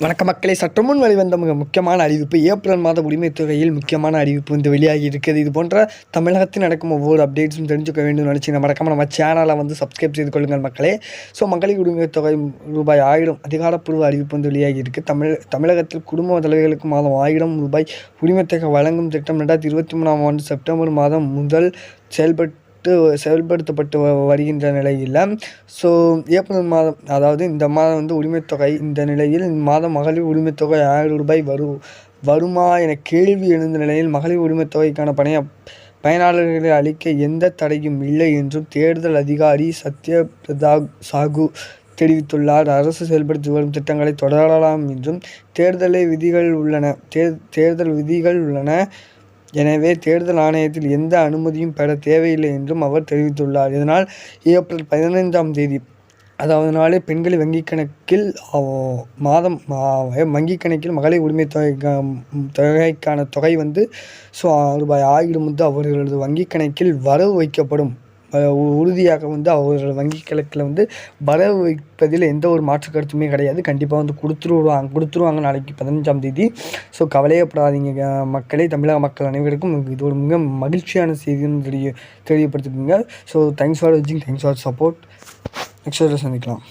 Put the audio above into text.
வணக்க மக்களை சற்றுமுன் வெளிவந்த மிக முக்கியமான அறிவிப்பு ஏப்ரல் மாத உரிமைத் தொகையில் முக்கியமான அறிவிப்பு வந்து வெளியாகி இருக்குது இது போன்ற தமிழகத்தில் நடக்கும் ஒவ்வொரு அப்டேட்ஸும் தெரிஞ்சுக்க வேண்டும் நினச்சி மறக்காம நம்ம சேனலை வந்து சப்ஸ்கிரைப் செய்து கொள்ளுங்கள் மக்களே. ஸோ மகளிர் உரிமைத் தொகை ரூபாய் ஆயிரம் அதிகாரப்பூர்வ அறிவிப்பு வந்து வெளியாகி இருக்குது தமிழ் தமிழகத்தில் குடும்ப தலைவர்களுக்கு மாதம் ஆயிரம் ரூபாய் உரிமைத் தொகை வழங்கும் திட்டம் ரெண்டாயிரத்தி இருபத்தி மூணாம் ஆண்டு செப்டம்பர் மாதம் முதல் செயல்பட்டு செயல்பட்டு செயல்படுத்தப்பட்டு வருகின்ற நிலையில் ஸோ ஏப்ரல் மாதம் அதாவது இந்த மாதம் வந்து உரிமைத்தொகை இந்த நிலையில் இந்த மாதம் மகளிர் உரிமைத்தொகை ஆயிரம் ரூபாய் வரும் வருமா என கேள்வி எழுந்த நிலையில் மகளிர் உரிமைத்தொகைக்கான பணைய பயனாளர்களை அளிக்க எந்த தடையும் இல்லை என்றும் தேர்தல் அதிகாரி சத்யபிரதா சாகு தெரிவித்துள்ளார். அரசு செயல்படுத்தி வரும் திட்டங்களை தொடரலாம் என்றும் தேர்தலை விதிகள் உள்ளன தேர் தேர்தல் விதிகள் உள்ளன எனவே தேர்தல் ஆணையத்தில் எந்த அனுமதியும் பெற தேவையில்லை என்றும் அவர் தெரிவித்துள்ளார். இதனால் ஏப்ரல் பதினைந்தாம் தேதி அதாவது நாளே பெண்களின் வங்கிக் கணக்கில் மாதம் ஆ, வங்கிக் கணக்கில் மகளிர் உரிமை தொகை தொகைக்கான தொகை வந்து ஸோ ரூபாய் ஆயிரம் வந்து அவர்களது வங்கிக் கணக்கில் வரவு வைக்கப்படும். உறுதியாக வந்து அவர்கள் வங்கிக் கணக்கில் வந்து பல வைப்பதில் எந்த ஒரு மாற்று கருத்துமே கிடையாது. கண்டிப்பாக வந்து கொடுத்துருவாங்க கொடுத்துருவாங்க நாளைக்கு பதினஞ்சாம் தேதி. ஸோ கவலையப்படாதீங்க மக்களே தமிழக மக்கள் அனைவருக்கும் இது ஒரு மிக மகிழ்ச்சியான செய்தின்னு தெரிய தெரியப்படுத்திக்கோங்க. ஸோ தேங்க்ஸ் ஃபார் வாட்சிங் தேங்க்ஸ் ஃபார் சப்போர்ட் நெக்ஸ்ட் சந்திக்கலாம்.